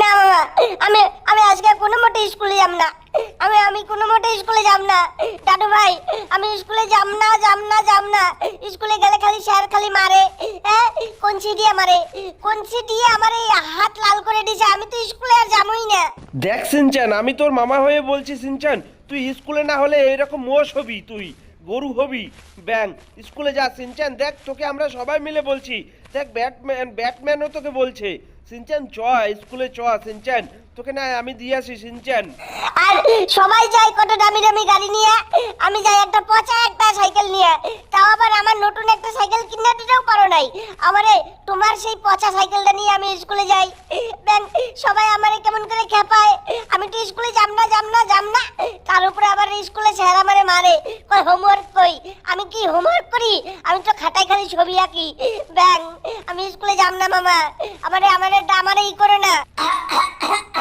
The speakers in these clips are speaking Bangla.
না বাবা আমি আমি আজকে কোনো মতে স্কুলে যাব না। আমি আমি কোনো মতে স্কুলে যাব না। দাদু ভাই, আমি স্কুলে যাব না যাব না যাব না। স্কুলে গেলে খালি স্যার খালি মারে হ্যাঁ? কঞ্চি দিয়ে মারে কঞ্চি দিয়ে আমার এই হাত লাল করে দিয়েছে আমি তো স্কুলে আর যাবই না। দেখ সিনচান, আমি তোর মামা হয়ে বলছি সিনচান, তুই স্কুলে না হলে এরকম মোষ হবি তুই, গরু হবি। ব্যাং, স্কুলে যা সিনচান, দেখ তোকে আমরা সবাই মিলে বলছি। দেখ ব্যাটম্যান ব্যাটম্যানও তোকে বলছে। সিনচান চ স্কুলে চ সিনচান তোকে না আমি দিয়ে আসি, সিনচান। আর সবাই যায় কত দামি দামি গাড়ি নিয়ে, আমি যাই একটা পচা একটা সাইকেল নিয়ে। তাও আবার আমার নতুন একটা সাইকেল কিনে দিতেও পারো নাই। আমারে তোমার সেই পচা সাইকেলটা নিয়ে আমি স্কুলে যাই। ব্যাং সবাই আমারে কেমন করে খেপায়। আমি তো স্কুলে যাব না যাব না যাব না। তার উপরে আবার স্কুলে স্যার আমারে মারে। কই হোমওয়ার্ক কই? আমি কি হোমওয়ার্ক করি? আমি তো খাতায় খালি ছবি আঁকি। ব্যাং আমি স্কুলে যাব না, মামা। আমারে আমারে আমারে ই করে না।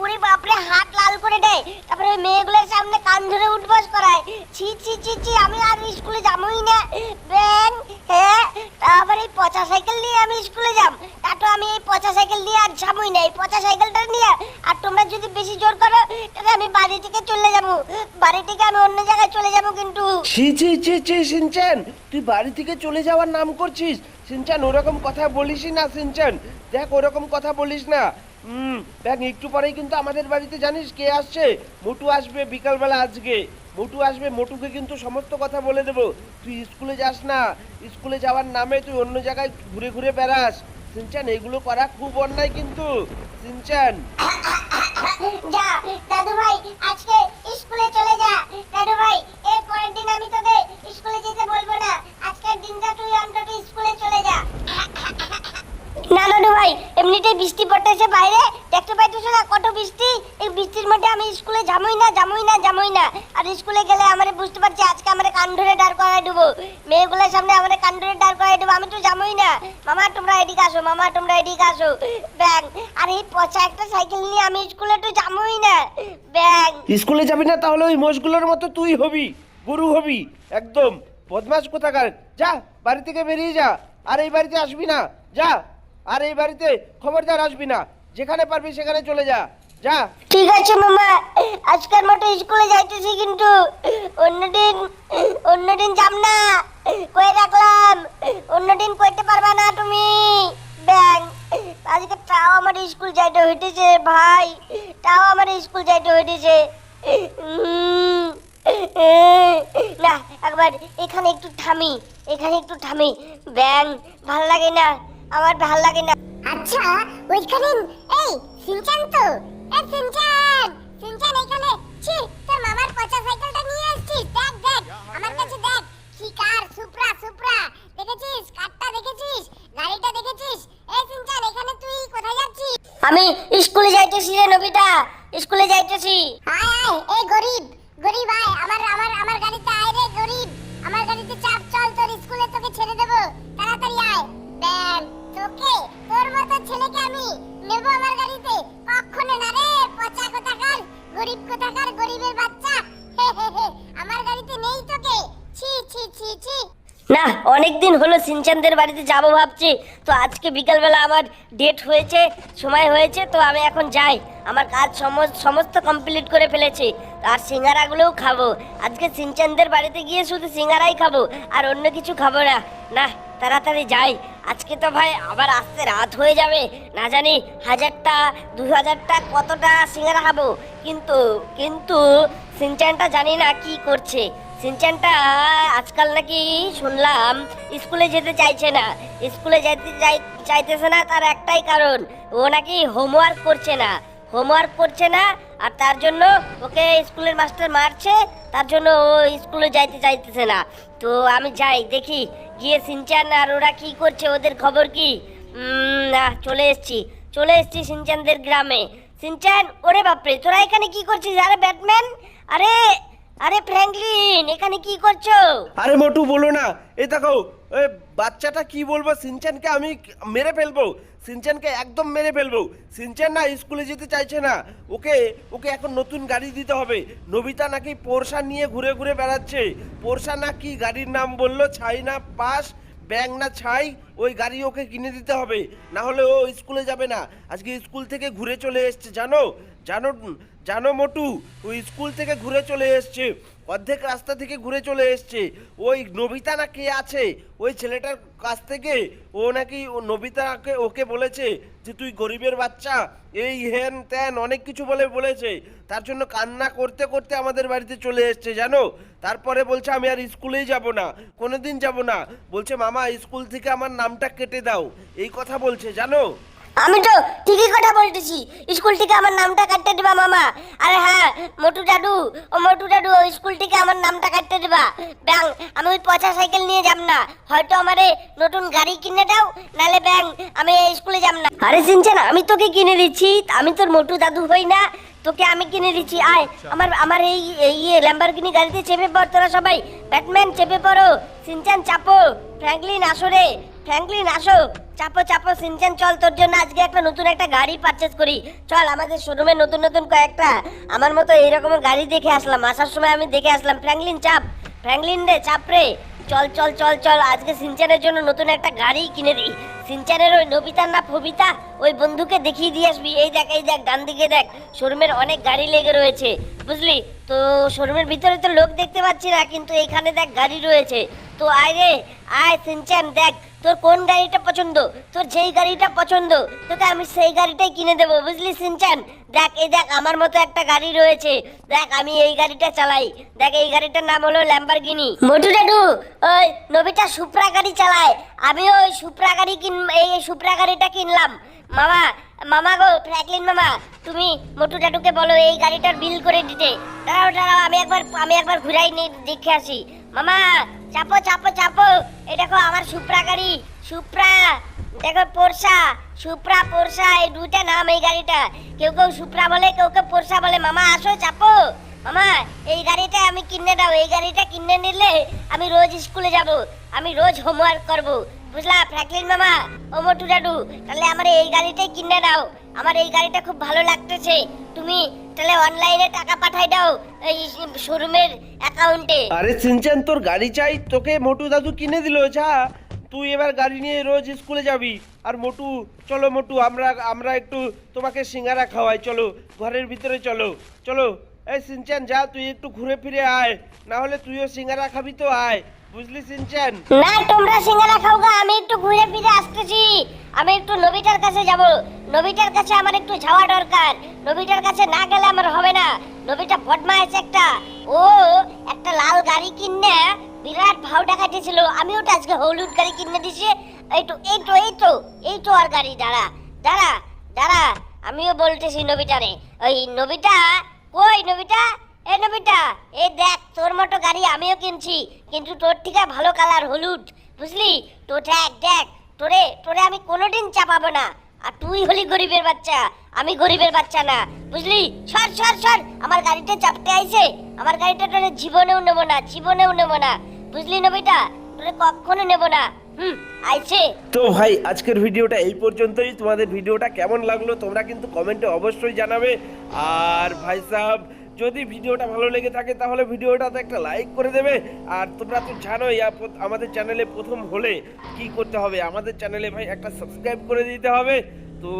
ওরে বাপরে হাত লাল করে দেয় তারপরে মেয়েগুলোর সামনে কান ধরে উঠবস করায়। ছি ছি ছি ছি, আমি আর স্কুলে যাবোই না। ব্যাং হ্যাঁ তারপর এই পচা সাইকেল নিয়ে আমি স্কুলে যাব তা তো আমি এই পচা সাইকেল নিয়ে আর যাবোই না। এই পচা সাইকেলটা নিয়ে আর তোমরা যদি বেশি জোর করো, তাহলে আমি বাড়ি থেকে চলে যাব। বাড়ি থেকে আমি অন্য জায়গায় চলে যাব কিন্তু। ছি ছি ছি ছি, সিনচান, তুই বাড়ি থেকে চলে যাওয়ার নাম করছিস? সিনচান, ওরকম কথা বলিসই না, সিনচান। দেখ, ওরকম কথা বলিস না। হুম, দেখ, একটু পরেই কিন্তু আমাদের বাড়িতে জানিস কে আসছে? মোটু আসবে বিকালবেলা আজকে। মোটু আসবে, মোটুকে কিন্তু সমস্ত কথা বলে দেবো। তুই স্কুলে যাস না, স্কুলে যাওয়ার নামে তুই অন্য জায়গায় ঘুরে ঘুরে বেড়াস। সিনচান এগুলো করা খুব অন্যায় কিন্তু। সিনচান যা দাদু ভাই আজকে স্কুলে চলে যা। দাদু ভাই এর পরের দিন আমি তোকে এমনিতেই বৃষ্টি পড়তেছে বাইরে। দেখতে পাইতেছো না কত বৃষ্টি? এই বৃষ্টির মধ্যে আমি স্কুলে যামই না যামই না যামই না। আর স্কুলে গেলে আমার বুঝতে পারছি, আজকে আমার কান ধরে দাঁড় করাই দেবো। মেয়েগুলোর সামনে আমার কান ধরে দাঁড় করাই দেবো। আমি তো যামই না। মামা, তোমরা এদিকে আসো, মামা, তোমরা এদিকে আসো। ব্যাং। আর এই পচা একটা সাইকেল নিয়ে আমি স্কুলে তো যামই না। ব্যাং। স্কুলে যাবি না, তাহলে ওই মোষগুলোর মতো তুই হবি, গরু হবি, একদম। বদমাস কোথাকার? যা, বাড়ি থেকে বেরিয়ে যা। আর এই বাড়িতে আসবি না। যা। আর এই বাড়িতে খবরদার আসবি না। যেখানে পারবি সেখানে চলে যা। যা। ঠিক আছে, মামা। আজকের মতো স্কুলে যাইতেছি কিন্তু অন্যদিন অন্যদিন যাব না। কই রাখলাম? অন্যদিন কইতে পারবা না তুমি। ব্যাং। আজকে তাও আমার স্কুল যাইতে হইতেছে, ভাই। তাও আমার স্কুল যাইতে হইতেছে। না, একবার এখানে একটু থামি। এখানে একটু থামি। ব্যাং, ভালো লাগে না। আমার ভালো লাগে না। আচ্ছা ওইখানে এই সিনচান তো। এ সিনচান সিনচান এখানে। ছি তোর মামার পচা সাইকেলটা নিয়ে আসছিস দেখ দেখ আমার কাছে দেখ। কি কার সুপ্রা সুপ্রা দেখেছিস? কারটা দেখেছিস? গাড়িটা দেখেছিস? এই সিনচান এখানে তুই কোথায় যাচ্ছিস? আমি স্কুলে যাইতেছি রে নবিতা স্কুলে যাইতেছি। না অনেক দিন হলো সিনচানদের বাড়িতে যাব ভাবছি। তো আজকে বিকালবেলা আমার ডেট হয়েছে, সময় হয়েছে, তো আমি এখন যাই। আমার কাজ সম- সমস্ত কমপ্লিট করে ফেলেছি। আর সিঙ্গারাগুলোও খাব। আজকে সিনচানদের বাড়িতে গিয়ে শুধু সিঙ্গারাই খাব, আর অন্য কিছু খাব না। না, তাড়াতাড়ি যাই। আজকে তো ভাই আবার আসতে রাত হয়ে যাবে। না জানি হাজারটা দু হাজারটা কতটা সিঙ্গারা খাব। কিন্তু কিন্তু সিনচানটা জানি না কি করছে। সিনচানটা আজকাল নাকি শুনলাম, স্কুলে যেতে চাইছে না। স্কুলে যেতে চাই, চাইতেছে না তার একটাই কারণ, ও নাকি হোমওয়ার্ক করছে না। হোমওয়ার্ক করছে না আর তার জন্য ওকে স্কুলের মাস্টার মারছে, তার জন্য ও স্কুলে যাইতে চাইতেছে না। তো আমি যাই, দেখি গিয়ে সিনচান আর ওরা কি করছে, ওদের খবর কি? না, চলে এসছি। চলে এসছি সিনচানদের গ্রামে। সিনচান, ওরে বাপরে, তোরা এখানে কি করছিস? আরে ব্যাটম্যান? আরে আরে ফ্র্যাঙ্কলিন, এখানে কি করছ? আরে মোটু, বলো না। এই দেখো ওই বাচ্চাটা কি বলব সিনচানকে আমি মেরে ফেলব। সিনচানকে একদম মেরে ফেলব। সিনচান না স্কুলে যেতে চাইছে না। ওকে ওকে এখন নতুন গাড়ি দিতে হবে। নবিতা নাকি পোরশা নিয়ে ঘুরে ঘুরে বেড়াচ্ছে। পোরশা না কি গাড়ির নাম বলল? ছাই না পাস ব্যাং না ছাই, ওই গাড়ি ওকে কিনে দিতে হবে। না হলে ও স্কুলে যাবে না। আজকে স্কুল থেকে ঘুরে চলে এসছে, জানো? জানো জানো মোটু ওই স্কুল থেকে ঘুরে চলে এসছে, অর্ধেক রাস্তা থেকে ঘুরে চলে এসছে। ওই নবিতা না কে আছে? ওই ছেলেটার কাছ থেকে ও নাকি ও নবিতাকে, ওকে বলেছে যে তুই গরিবের বাচ্চা, এই হেন ত্যান অনেক কিছু বলে বলেছে। তার জন্য কান্না করতে করতে আমাদের বাড়িতে চলে এসছে, জানো? তারপরে বলছে, আমি আর স্কুলেই যাব না, কোনোদিন যাব না। বলছে, মামা, স্কুল থেকে আমার নামটা কেটে দাও। এই কথা বলছে, জানো? আমি তো ঠিকই কথা বলতেছি। স্কুল থেকে আমার নামটা কাটতে দিবা মামা। আরে হ্যাঁ মোটু দাদু ও মোটু দাদু স্কুল থেকে আমার নামটা কাটতে দিবা। ব্যাং, আমি ওই পচা সাইকেল নিয়ে যাব না। হয়তো আমারে নতুন গাড়ি কিনে দাও, নালে ব্যাং, আমি স্কুলে যাব না। আরে সিনচান, আমি তোকে কিনে দিচ্ছি, আমি তোর মোটু দাদু হই না। তোকে আমি কিনে দিচ্ছি আয়। আমার আমার এই এই ইয়ে ল্যাম্বরগিনি গাড়িতে চেপে পড় তোরা সবাই। ব্যাটম্যান চেপে পড়ো সিনচান চাপো ফ্র্যাঙ্কলিন আসো রে। ফ্র্যাঙ্কলিন আসো। চাপো চাপো সিনচান চল তোর জন্য আজকে একটা নতুন একটা গাড়ি পারচেজ করি। চল আমাদের শোরুমে নতুন নতুন কয়েকটা। আমার মতো এইরকম গাড়ি দেখে আসলাম। আসার সময় আমি দেখে আসলাম। ফ্র্যাঙ্কলিন চাপ। ফ্র্যাঙ্কলিন রে চাপ রে। চল চল চল চল, আজকে সিনচানের জন্য নতুন একটা গাড়ি কিনে দিই। সিনচানের ওই নবিতার না ফবিতা, ওই বন্ধুকে দেখিয়ে দিয়ে আসবি। এই দেখ এই দেখ, ডান দিকে দেখ, শোরুমের অনেক গাড়ি লেগে রয়েছে। বুঝলি? তো শোরুমের ভিতরে তো লোক দেখতে পাচ্ছি না, কিন্তু এখানে দেখ গাড়ি রয়েছে। তো আয় রে আয় সিনচান দেখ তোর কোন গাড়িটা পছন্দ? তোর যেই গাড়িটা পছন্দ তোকে আমি সেই গাড়িটাই কিনে দেবো বুঝলি সিনচান দেখ এই দেখ আমার মতো একটা গাড়ি রয়েছে। দেখ আমি এই গাড়িটা চালাই। দেখ এই গাড়িটার নাম হলো ল্যাম্বারগিনি মোটু ডাডু ওই নবীটা সুপ্রা গাড়ি চালায়। আমি ওই সুপ্রা গাড়ি কিন এই সুপ্রা গাড়িটা কিনলাম। মামা মামা গো ফ্র্যাঙ্কলিন মামা তুমি মোটু ডাডুকে বলো এই গাড়িটার বিল করে দিতে। দাঁড়াও দাঁড়াও আমি একবার আমি একবার ঘুরাই নিয়ে দেখে আসি। মামা চাপো চাপো চাপো। এই দেখো আমার সুপ্রা গাড়ি, সুপ্রা। দেখো পোরশা সুপ্রা পোরশা এই দুইটা নাম এই গাড়িটা। কেউ কেউ সুপ্রা বলে, কেউ কেউ পোরশা বলে। মামা, আসো, চাপো। মামা, এই গাড়িটা আমি কিনে দাও, এই গাড়িটা কিনে নিলে আমি রোজ স্কুলে যাব। আমি রোজ হোমওয়ার্ক করব। বুঝলা ফ্র্যাঙ্কলিন মামা? ও মোটু দাদু, তাহলে আমার এই গাড়িটাই কিনে দাও। আমার এই গাড়িটা খুব ভালো লাগতেছে। তুমি তাহলে অনলাইনে টাকা পাঠাই দাও এই শোরুমের অ্যাকাউন্টে আরে সিনচান তোর গাড়ি চাই? তোকে মোটু দাদু কিনে দিল যা। তুই এবার গাড়ি নিয়ে রোজ স্কুলে যাবি। আর মোটু চলো মোটু আমরা আমরা একটু তোমাকে সিঙ্গারা খাওয়াই চলো। ঘরের ভিতরে চলো চলো। এই সিনচান যা তুই একটু ঘুরে ফিরে আয়। না হলে তুইও সিঙ্গারা খাবি তো আয়। বুঝলি সিনচান? না তোমরা সিঙ্গারা খাও গা আমি একটু ঘুরে ফিরে আসতেছি। আমি একটু নবিটার কাছে যাব। নবিটার কাছে আমার একটু যাওয়া দরকার। নবিটার কাছে না আমার হবে না। নবিটা বদমাইশ একটা। ও একটা লাল গাড়ি কিনে বিরাট ভাও দেখাইতেছিল। আমি ওটা আজকে হলুদ গাড়ি কিনে দিছি। এই তো এই তো এই তো এই তো আর গাড়ি, দাঁড়া দাঁড়া দাঁড়া, আমিও বলতেছি নবিটারে। ওই নবীটা, কই নবিটা? এ নবিটা, এ দেখ, তোর মতো গাড়ি আমিও কিনছি, কিন্তু তোর থেকে ভালো কালার হলুদ, বুঝলি? তো দেখ দেখ, তোরে তোরে আমি কোনোদিন চাপাবো না। আর তুই হলি গরিবের বাচ্চা, আমি গরিবের বাচ্চা না, বুঝলি? সর সর সর, আমার গাড়িতে চাপতে আইছে, আমার গাড়িটা তোরে জীবনেও নেব না, জীবনেও নেব না, বুঝলি নবিটা তোরে কখনো নেব না, হুম, আইছে। তো ভাই, আজকের ভিডিওটা এই পর্যন্তই। তোমাদের ভিডিওটা কেমন লাগল তোমরা কিন্তু কমেন্টে অবশ্যই জানাবে। আর ভাই সাহেব যদি ভিডিওটা ভালো লেগে থাকে, তাহলে ভিডিওটাতে একটা লাইক করে দেবে। আর তোমরা তো জানোই আমাদের চ্যানেলে প্রথম হলে কি করতে হবে, আমাদের চ্যানেলে ভাই একটা সাবস্ক্রাইব করে দিতে হবে। তো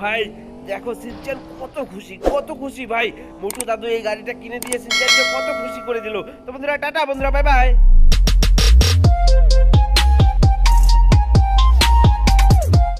ভাই, দেখো সিনচান কত খুশি কত খুশি ভাই। মোটু দাদু এই গাড়িটা কিনে দিয়ে সিনচানকে কত খুশি করে দিল। তো বন্ধুরা, টাটা, বন্ধুরা বাই বাই